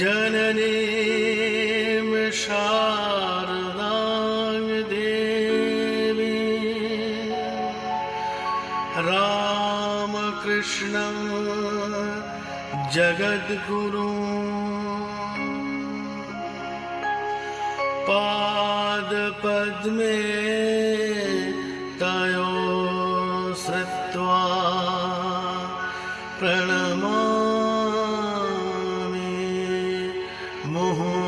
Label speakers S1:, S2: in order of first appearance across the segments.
S1: जननीं शारदां देवी। रामकृष्णं जगद्गुरु पादपद्मे
S2: মোহন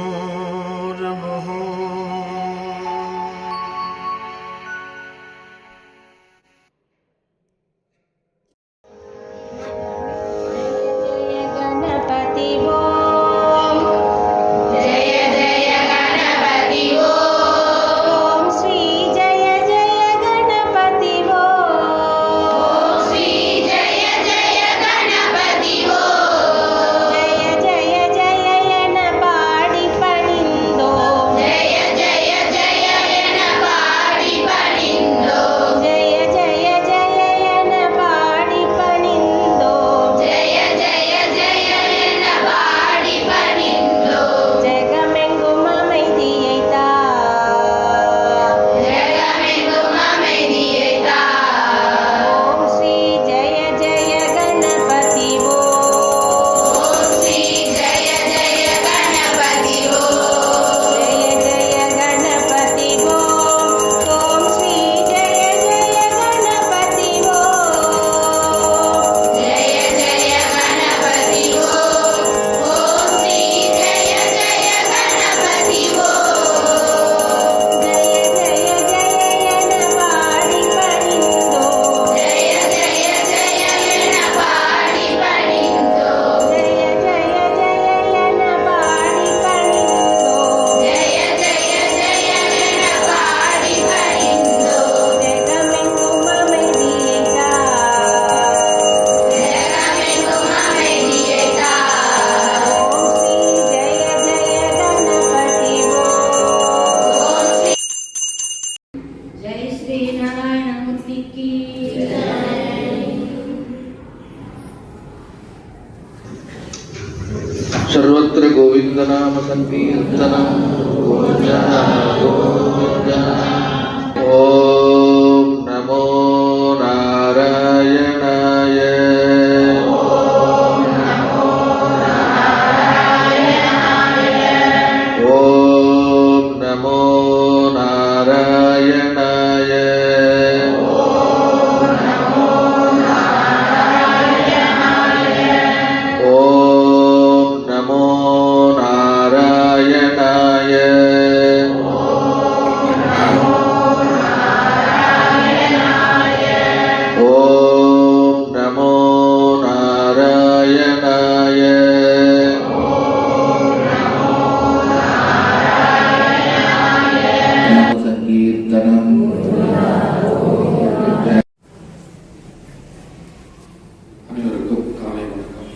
S2: அனைவருக்கும் காலை வணக்கம்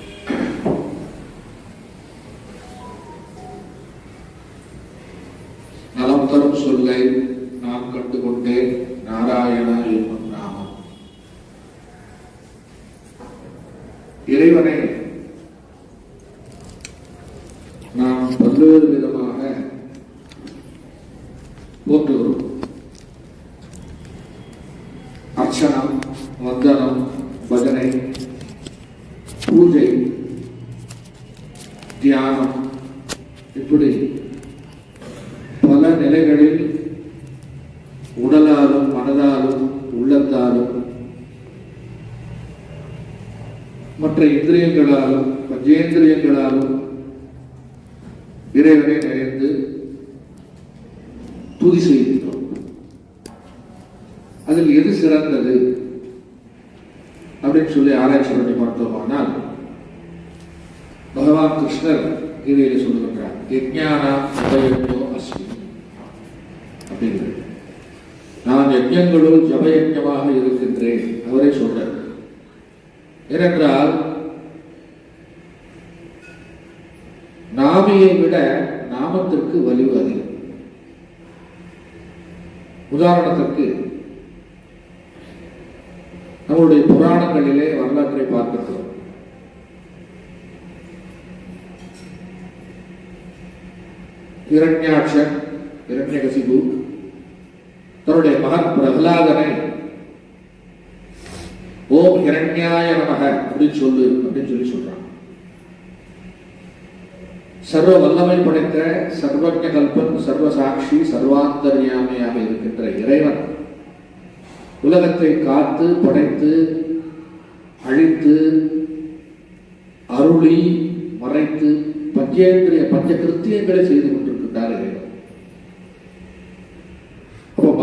S2: நலம் தரும் சொல்லை நான் கண்டுகொண்டேன். நாராயண என்னும் நாமம். இறைவனை தியானம். இப்படி பல நிலைகளில் உடலாலும் மனதாலும் உள்ளத்தாலும் மற்ற இந்திரியங்களாலும் பஞ்சேந்திரியங்களாலும் இறைவனை நிறைந்து துதி செய்கின்றோம். அதில் எது சிறந்தது அப்படின்னு சொல்லி ஆராய்ச்சி பண்ணி பார்த்தோமானால் பகவான் கிருஷ்ணர் கீதையில சொல்லுகின்றார் யஜ்ஞானா உபயோகோ அஸ்மி. அப்படிங்கிறது நான் யஜ்ஞங்களுள் ஜபயஜமாக இருக்கின்றேன் அவரே சொல்றார். ஏனென்றால் நாமியை விட நாமத்திற்கு வலிவு அதிகம். உதாரணத்திற்கு நம்முடைய புராணங்களிலே வரலாற்றை பார்க்கிறோம்
S3: இரண்யாட்சன் இரண்யகசிபு தன்னுடைய மகன் பிரகலாதனை ஓம் இரண்யாய நமக அப்படின்னு சொல்லு அப்படின்னு சொல்லி சொல்றான். சர்வ வல்லமை படைத்த சர்வஜ கல்பன் சர்வ சாட்சி சர்வாந்தர்யாமையாக இருக்கின்ற இறைவன் உலகத்தை காத்து படைத்து அழித்து அருளி மறைத்து பஞ்சேந்திரிய பஞ்ச கிருத்தியங்களை செய்து கொண்டிருக்கிறார் இறைவன்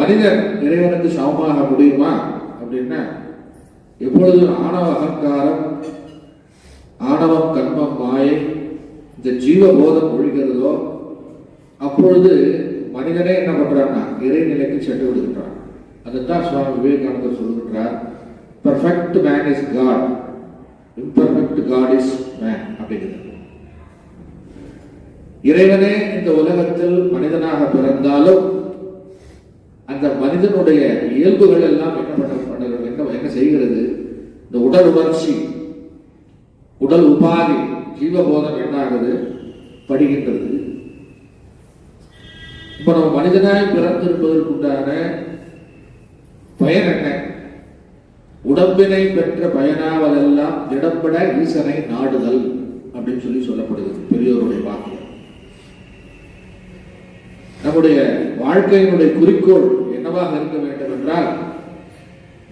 S3: மனிதர் மனிதன் இறைவனுக்கு சமமாக முடியுமா? அப்படின்னா எப்பொழுது ஆணவ அகங்காரம் ஆணவம் கர்மம் மாயை இந்த ஜீவபோதம் ஒழிகிறதோ அப்பொழுது மனிதனே என்ன பண்றான்னா இறைநிலைக்கு சென்று விடுகின்றான். அதுதான் சுவாமி விவேகானந்தர் சொல்லுகின்றார். Perfect man is God imperfect God is man அப்படிங்கிறது. இறைவனே இந்த உலகத்தில் மனிதனாக பிறந்தாலும் அந்த மனிதனுடைய இயல்புகள் எல்லாம் என்ன பண்ண பண்ண- என்ன என்ன செய்கிறது? இந்த உடல் உணர்ச்சி உடல் உபாதி ஜீவபோதம் என்ன ஆகுது படுகின்றது. இப்ப நம்ம மனிதனாய் பிறந்திருப்பதற்குண்டான பயன் என்ன? உடம்பினை பெற்ற பயனாவதெல்லாம் திடப்பட ஈசனை நாடுதல் அப்படின்னு சொல்லி சொல்லப்படுகிறது பெரியோருடைய வாக்கியம் நம்முடைய வாழ்க்கையினுடைய குறிக்கோள் என்னவாக இருக்க வேண்டும் என்றால்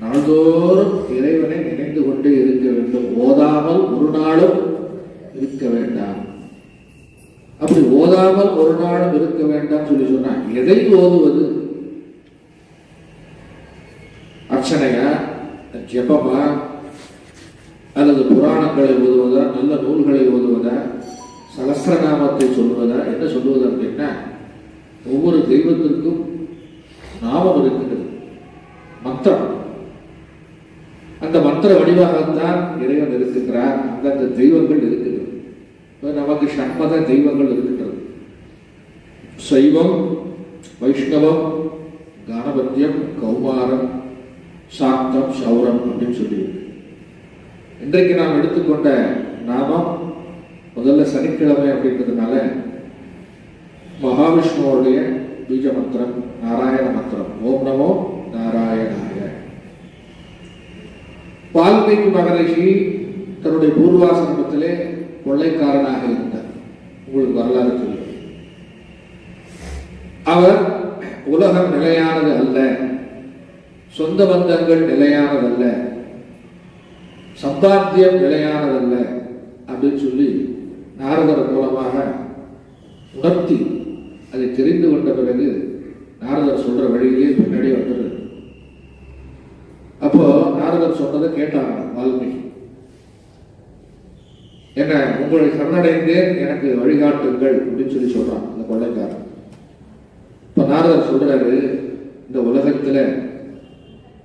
S3: நாள்தோறும் இறைவனை நினைந்து கொண்டே இருக்க வேண்டும். ஓதாமல் ஒரு நாளும் இருக்க வேண்டாம். அப்படி ஓதாமல் ஒரு நாளும் இருக்க வேண்டாம் சொல்லி சொன்னா எதை ஓதுவது? அர்ச்சனையா? ஜெபமா? அல்லது புராணங்களை ஓதுவதா? நல்ல நூல்களை ஓதுவதா? சகசிரநாமத்தை சொல்வதா? என்ன சொல்வது அப்படின்னா ஒவ்வொரு தெய்வத்திற்கும் நாமம் இருக்கிறது மந்திரம். அந்த மந்திர வடிவாகத்தான் இறைவன் இருக்கின்றார். அந்தந்த தெய்வங்கள் இருக்கிறது நமக்கு சண்மத தெய்வங்கள் இருக்கின்றது. சைவம் வைஷ்ணவம் கானபத்தியம் கௌமாரம் சாத்தம் சௌரம் அப்படின்னு சொல்லி இன்றைக்கு நாம் எடுத்துக்கொண்ட நாமம் முதல்ல சனிக்கிழமை அப்படின்றதுனால மகாவிஷ்ணுவோடைய பீஜ மந்திரம் நாராயண மந்திரம் ஓம் நமோ நாராயணாய வால்மீகி மகரிஷி தன்னுடைய பூர்வாசிரமத்திலே கொள்ளைக்காரனாக இருந்தார் உங்களுக்கு வரலாறு தெரியும் அவர் உலகம் நிலையானது அல்ல சொந்த பந்தங்கள் நிலையானதல்ல சம்பாத்தியம் நிலையானதல்ல அப்படின்னு சொல்லி நாரதர் மூலமாக உணர்த்தி அதை தெரிந்து கொண்ட பிறகு நாரதர் சொல்ற வழியிலே பின்னாடி வந்துடுது. அப்போ நாரதர் சொன்னதை கேட்டாங்க வால்மீகி. என்ன உங்களை சரணடைந்தேன் எனக்கு வழிகாட்டுங்கள் அப்படின்னு சொல்லி சொல்றான் அந்த கொள்ளைக்காரன். இப்ப நாரதர் சொல்றாரு இந்த உலகத்துல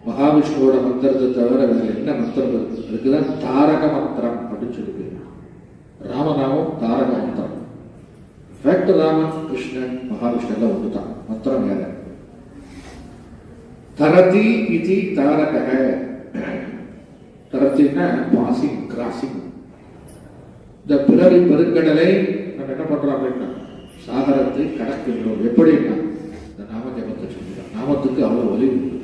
S3: மகாவிஷ்ணுவோட மந்திரத்தை தவிர வேற என்ன மந்திரம் இருக்கு? அதுக்குதான் தாரக மந்திரம் அப்படின்னு சொல்லி ராமநாமம் தாரக மந்திரம். ஃபேக்ட் கிருஷ்ணன் மகாவிஷ்ணு எல்லாம் ஒன்று தான் மந்திரம் வேற தரதி இது தாரக தரத்தின்னா பாசிங் கிராசிங் இந்த பிறவி பெருங்கடலை நம்ம என்ன பண்றோம் அப்படின்னா சாகரத்தை கடக்கின்றோம் எப்படின்னா இந்த நாம ஜபத்தை சொல்லிதான் நாமத்துக்கு அவ்வளவு வலி உண்டு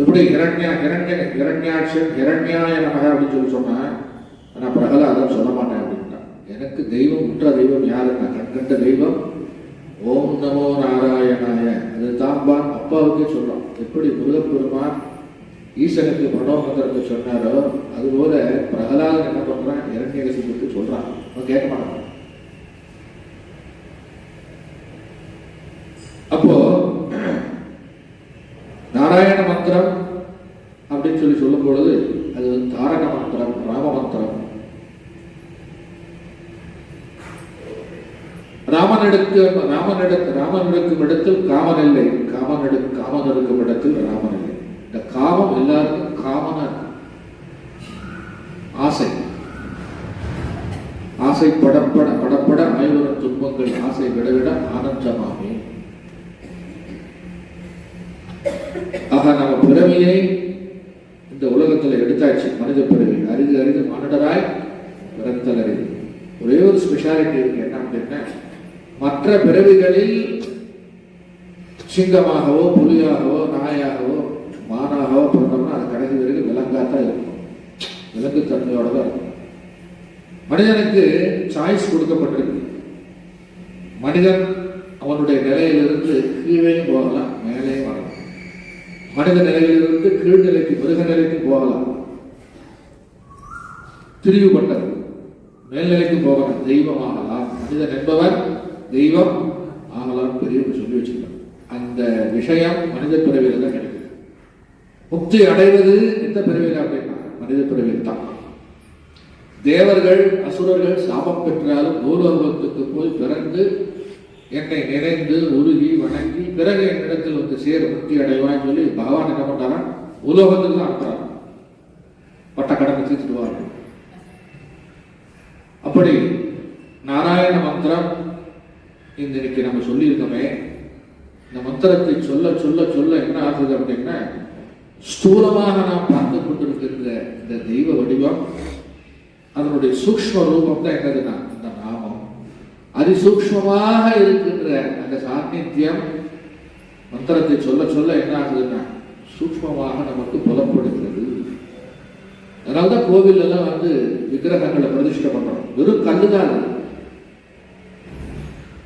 S3: எப்படி இரண்யா இரண்ய இரண்யாட்சன் இரண்யாய நமக அப்படின்னு சொல்லி சொன்னா நான் பிரகலாதம் சொல்ல மாட்டேன் எனக்கு தெய்வம் உற்ற தெய்வம் யாருன்னா கண்கண்ட தெய்வம்? ஓம் நமோ நாராயணாய. அது தாம்பான் அப்பாவுக்கே சொல்றோம். எப்படி முருகப்பெருமான் ஈசனுக்கு பிரணவமந்திரத்தை சொன்னாரோ அதுபோல பிரகலாதன் என்ன பண்றான்? இரண்யகசிபுக்கு சொல்றான். அவன் கேட்க மாட்டான். அப்போ நாராயண மந்திரம் அப்படின்னு சொல்லி சொல்லும் பொழுது அது வந்து தாரக மந்திரம் ராம மந்திரம் ராமனெடுக்கு ராமன் ராமனெடுக்கும் இடத்தில் காமன் இல்லை காமனெடு காமன் இருக்கும் இடத்தில் ராமன் இல்லை இந்த காமம் எல்லாருக்கும் காமன ஆசை. ஆசை படப்பட படப்பட ஐவரும் துன்பங்கள் ஆசை விடவிட ஆனந்தமாமே. ஆக நம்ம பிறவியை இந்த உலகத்தில் எடுத்தாச்சு மனித பிறவி. அரிது அரிது மானிடராய் பிறத்தல் அரிது ஒரே ஒரு ஸ்பெஷாலிட்டி இருக்கு. என்ன அப்படின்னா மற்ற பிறவிகளில் சிங்கமாகவோ புலியாகவோ நாயாகவோ மானாகவோ பிறந்தோம்னா அது கடைசி வரைக்கும் விலங்காத்தான் இருக்கும். விலங்கு தன்மையோட தான் இருக்கும். மனிதனுக்கு சாய்ஸ் கொடுக்கப்பட்டிருக்கு. மனிதன் அவனுடைய நிலையிலிருந்து கீழேயும் போகலாம் மேலேயும் வரலாம். மனித நிலையிலிருந்து கீழ்நிலைக்கு மிருக நிலைக்கு போகலாம். திரிவுபட்டது மேல்நிலைக்கு போகலாம் தெய்வமாகலாம். மனிதன் என்பவர் தெய்வம் ஆகலாம் பெரியவங்க சொல்லி வச்சிருக்காங்க. அந்த விஷயம் மனித பிறவியில் தான் கிடைக்குது. முக்தி அடைவது எந்த பிறவியில் அப்படின்னா மனித பிறவியில் தான். தேவர்கள் அசுரர்கள் சாபம் பெற்றாலும் பூலோகத்துக்கு போய் பிறந்து என்னை நினைந்து உருகி வணங்கி பிறகு என்னிடத்தில் வந்து சேர் முக்தி அடைவான்னு சொல்லி பகவான் என்ன பண்றாரா உலோகத்துக்கு தான் அனுப்புறாரு பட்ட கடனை தீர்த்துடுவார் அப்படி நாராயண மந்திரம் இன்னைக்கு நம்ம சொல்லியிருக்கோமே இந்த மந்திரத்தை சொல்ல சொல்ல சொல்ல என்ன ஆகுது அப்படின்னா ஸ்தூலமாக நாம் பார்த்து கொண்டிருக்கிற இந்த தெய்வ வடிவம் அதனுடைய சூக்ஷ்ம ரூபம் தான் என்னதுன்னா இந்த நாமம். அதிசூக்ஷ்மமாக இருக்கின்ற அந்த சாநித்தியம் மந்திரத்தை சொல்ல சொல்ல என்ன ஆகுதுன்னா சூக்ஷ்மமாக நமக்கு புலப்படுகிறது. அதனால்தான் கோவில் எல்லாம் வந்து விக்கிரகங்களை பிரதிஷ்டை பண்றோம். வெறும் கல்லுதான்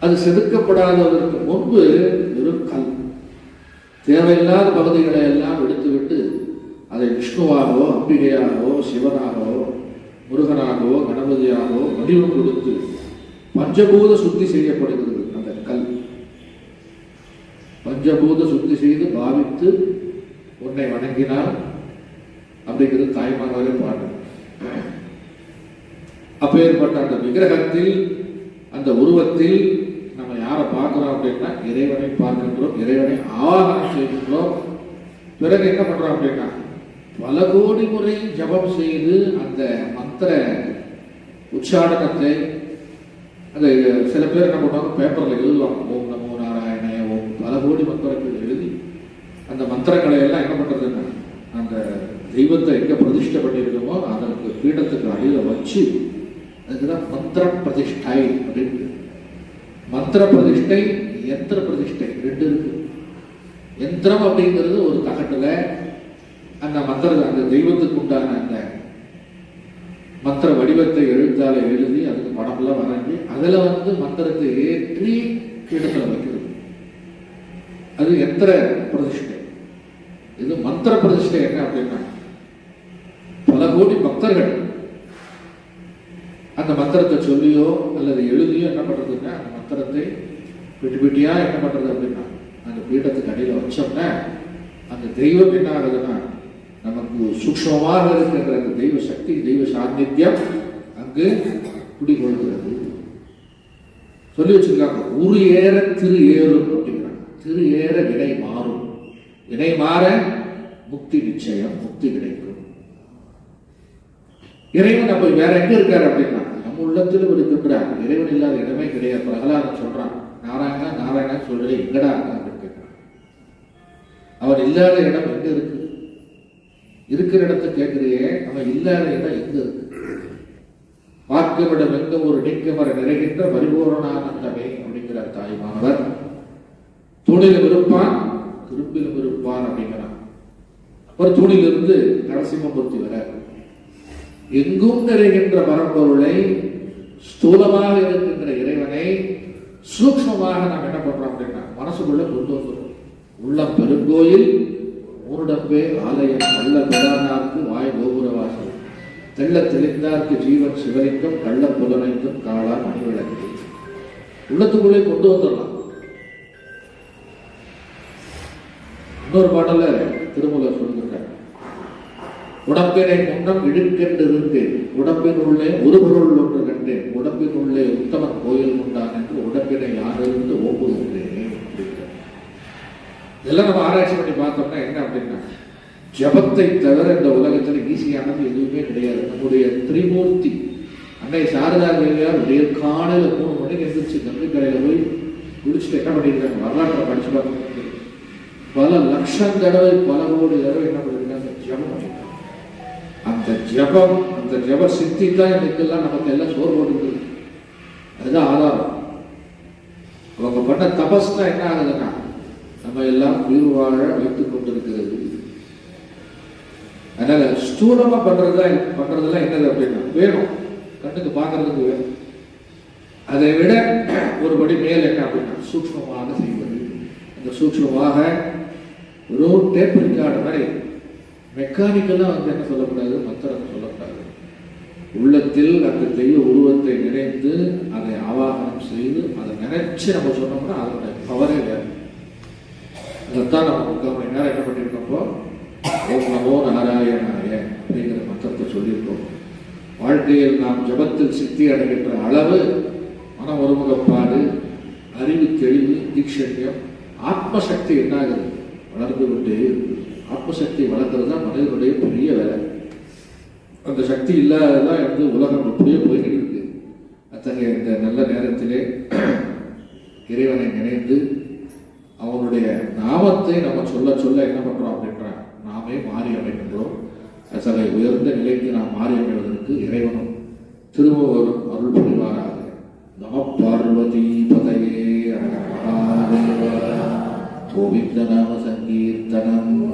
S3: அது. செதுக்கப்படாததற்கு முன்பு வெறும் கல் தேவையில்லாத பகுதிகளை எல்லாம் எடுத்துவிட்டு அதை விஷ்ணுவாகவோ அம்பிகையாகவோ சிவனாகவோ முருகனாகவோ கணபதியாகவோ வடிவம் கொடுத்து பஞ்சபூத சுத்தி செய்யப்படுகிறது அந்த கல் பஞ்சபூத சுத்தி செய்து பாவித்து உன்னை வணங்கினால் அப்படிங்கிறது தாய்மானவரே பாடு அப்பேற்பட்ட அந்த விக்கிரகத்தில் அந்த உருவத்தில் யாரை பார்க்குறோம் அப்படின்னா இறைவனை பார்க்கின்றோம் இறைவனை ஆவாகனம் செய்கின்றோம். பிறகு என்ன பண்ணுறோம் அப்படின்னா பல கோடி முறை ஜபம் செய்து அந்த மந்திர உச்சாடனத்தை அந்த சில பேர் என்ன பண்ணுவாங்க பேப்பரில் எழுதுவாங்க. ஓம் நமோ நாராயண ஓம் பல கோடி மந்திரங்கள் எழுதி அந்த மந்திரங்களை எல்லாம் என்ன பண்ணுறதுன்னா அந்த தெய்வத்தை எங்கே பிரதிஷ்டை பண்ணியிருக்கோமோ அதற்கு பீடத்துக்கு அடியில் வச்சு அதுக்குதான் மந்திர பிரதிஷ்டை அப்படின்னு மந்திர பிரதிஷ்டை யந்திர பிரதிஷ்டை ரெண்டு இருக்கு. யந்திரம் அப்படிங்கிறது ஒரு தகட்டில் அந்த மந்திர அந்த தெய்வத்துக்கு உண்டான அந்த மந்திர வடிவத்தை எழுத்தால எழுதி அதுக்கு படம்லாம் வரைஞ்சி அதில் வந்து மந்திரத்தை ஏற்றி பீடத்துல வைக்கிறது. அது யந்திர பிரதிஷ்டை. இது மந்திர பிரதிஷ்டை என்ன அப்படின்னா பல கோடி பக்தர்கள் அந்த மந்திரத்தை சொல்லியோ அல்லது எழுதியோ என்ன பண்றதுன்னா பத்திரத்தை பெட்டி என்ன பண்றது அப்படின்னா அந்த பீடத்துக்கு அடியில வச்சோம்னா அந்த தெய்வம் என்ன ஆகுதுன்னா நமக்கு சூக்ஷமாக இருக்கின்ற அந்த தெய்வ சக்தி தெய்வ சாநித்தியம் அங்கு குடிகொள்கிறது. சொல்லி வச்சிருக்காங்க. உரு ஏற திரு ஏறும் அப்படிங்கிறாங்க. திரு ஏற வினை மாறும். வினை மாற முக்தி நிச்சயம் முக்தி கிடைக்கும். இறைவன் அப்ப வேற எங்க இருக்காரு அப்படின்னா நம்ம உள்ளத்திலும் இருக்கின்றார் இறைவன் இல்லாத இடமே கிடையாது. பிரகலாதன் சொல்றான் நாராயணா நாராயணா சொல்றேன் எங்கடா அப்படின்னு கேட்கிறான். அவர் இல்லாத இடம் எங்க இருக்கு? இருக்கிற இடத்தை கேட்கிறியே அவன் இல்லாத இடம் எங்க இருக்கு? பார்க்கவிடம் எங்க ஒரு நீக்கமர நிறைகின்ற பரிபூரணானந்தமே அப்படிங்கிறார் தாய்மானவர் துணில இருப்பான் திருப்பிலும் இருப்பான் அப்படிங்கிறான். ஒரு தூணிலிருந்து நரசிம்மமூர்த்தி வர எங்கும் நிறைகின்ற பரம்பொருளை ஸ்தூலமாக இருக்கின்ற இறைவனை சூக்ஷ்மமாக நாம் என்ன பண்றோம் அப்படின்னா மனசுக்குள்ள கொண்டு வந்துடும் உள்ள பெருங்கோயில் ஊருடப்பே ஆலயம் நல்ல பிரானார்க்கு வாய் கோபுரவாசல் தெள்ள தெளிந்தார்க்கு ஜீவன் சிவலிங்கம் கள்ள புலனைக்கும் காலா மணிவிளக்கு. உள்ளத்துக்குள்ளே கொண்டு வந்துடலாம். இன்னொரு பாடல திருமூலர் சொல்லுகிறார் உடம்பினை முன்னம் இழுக்கென்றிருந்தேன் உடம்பின் உள்ளே ஒரு பொருள் ஒன்று கண்டேன். உடம்பின் உள்ளே உத்தமன் கோயில் உண்டான் என்று உடம்பினை யாரிலிருந்து ஓம்புகின்றேன் அப்படிங்கிறார் இதெல்லாம் நம்ம ஆராய்ச்சி பண்ணி பார்த்தோம்னா என்ன அப்படின்னா ஜபத்தை தவிர இந்த உலகத்தில் ஈஸியானது எதுவுமே கிடையாது. நம்முடைய திரிமூர்த்தி அன்னை சாரதா தேவியார் விடியற் மூணு மணிக்கு எந்திரிச்சு கங்கை போய் குடிச்சுட்டு என்ன பண்ணியிருக்காங்க வரலாற்றை படிச்சு பார்க்க பல லட்சம் தடவை பல கோடி தடவை என்ன பண்ணியிருக்காங்க ஜபம் ஜபம் அந்த ஜப சித்தி தான் இன்னைக்கெல்லாம் நமக்கு எல்லாம் சோறு போட்டுருக்குது அதுதான் ஆதாரம். அவங்க பண்ண தபஸ்னா என்ன ஆகுதுன்னா நம்ம எல்லாம் உயிர் வாழ வைத்துக் கொண்டிருக்கிறது. அதனால ஸ்தூலமா பண்றதுதான் பண்றதெல்லாம் என்னது அப்படின்னா வேணும். கண்ணுக்கு பார்க்கறதுக்கு வேணும். அதை விட ஒரு படி மேல் என்ன அப்படின்னா சூக்ஷ்மமாக செய்வது. அந்த சூக்ஷ்மமாக ஒரு டேப் ரெக்கார்டு மாதிரி மெக்கானிக்கலாக வந்து என்ன சொல்லக்கூடாது மந்திரம் சொல்லக்கூடாது உள்ளத்தில் அந்த தெய்வ உருவத்தை நினைத்து அதை ஆவாகனம் செய்து அதை நினைச்சு நம்ம சொன்னோம்னா அதோட பவரே வேறு. அதைத்தான் நம்ம முக்கால் மணி நேரம் என்ன பண்ணியிருக்கோம்போ ஓம் நமோ நாராயணாய அப்படிங்கிற மந்திரத்தை சொல்லியிருக்கோம். வாழ்க்கையில் நாம் ஜபத்தில் சித்தி அடைகின்ற அளவு மன ஒருமுகப்பாடு அறிவு தெளிவு தீட்சண்யம் ஆத்மசக்தி என்னாகிறது? வளர்ந்து கொண்டே இருக்குது. ஆத்மசக்தியை வளர்க்கறது தான் மனிதனுடைய பெரிய வேலை. அந்த சக்தி இல்லாததான் வந்து உலகம் அப்படியே போய்கிட்டு இருக்கு. அத்தகைய இந்த நல்ல நேரத்திலே இறைவனை நினைந்து அவனுடைய நாமத்தை நம்ம சொல்ல சொல்ல என்ன பண்றோம் அப்படின்ற நாமே மாறி அமைக்கின்றோம் அத்தகைய உயர்ந்த நிலைக்கு நாம் மாறி அமைவதற்கு இறைவனும் திரும்ப அருள் புரிவாராக. நம பார்வதி பதையே. Kubik danam sakit tanam.